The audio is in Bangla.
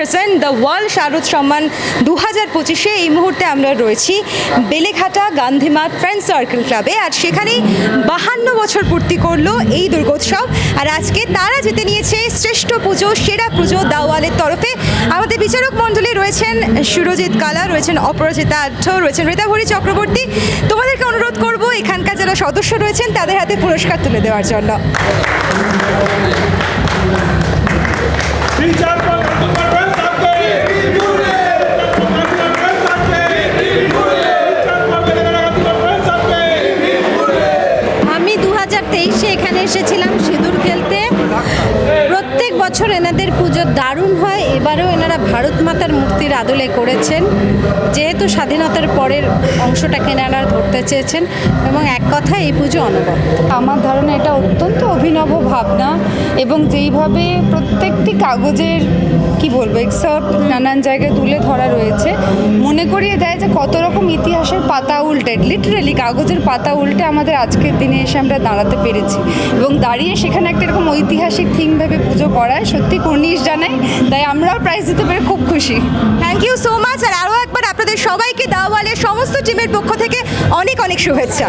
প্রেজেন্ট দ্য ওয়ার্ল্ড শারদ সম্মান দু হাজার পঁচিশে এই মুহূর্তে আমরা রয়েছি বেলেঘাটা গান্ধীমাত ফ্রেন্ড সার্কেল ক্লাবে আর সেখানেই বাহান্ন বছর পূর্তি করল এই দুর্গোৎসব। আর আজকে তারা জিতে নিয়েছে শ্রেষ্ঠ পুজো, সেরা পুজো দাওয়ালের তরফে। আমাদের বিচারক মণ্ডলী রয়েছেন সুরজিৎ কালা, রয়েছেন অপরাজিতা আঢ্য, রয়েছেন রীতাভরি চক্রবর্তী। তোমাদেরকে অনুরোধ করব, এখানকার যারা সদস্য রয়েছেন, তাদের হাতে পুরস্কার তুলে দেওয়ার জন্য। তেইশে এখানে এসেছিলাম সিঁদুর খেলতে। প্রত্যেক বছর এনাদের পুজো দারুণ হয়, এবারেও এনারা ভারত মাতার মূর্তির আদলে করেছেন। যেহেতু স্বাধীনতার পরের অংশটাকে এনারা ধরতে চেয়েছেন এবং এক কথা এই পুজো অনবদ্য। আমার ধারণা এটা অত্যন্ত অভিনব ভাবনা এবং যেইভাবে প্রত্যেকটি কাগজের, কি বলব, এক্সার্ট নানান জায়গায় তুলে ধরা রয়েছে, মনে করিয়ে দেয় যে কত রকম ইতিহাসের পাতা উল্টে লিটারেলি কাগজের পাতা উল্টে আমাদের আজকের দিনে এসে আমরা দাঁড়াতে পেরেছি। এবং দাঁড়িয়ে সেখানে একটা এরকম ঐতিহাসিক থিম ভেবে পুজো করায়, সত্যি কর্নিশ জানাই তাই আমরাও প্রাইজ দিতে পেরে খুব খুশি। থ্যাংক ইউ সো মাচ আর আরও একবার আপনাদের সবাইকে দাওয়ালের সমস্ত টিমের পক্ষ থেকে অনেক অনেক শুভেচ্ছা।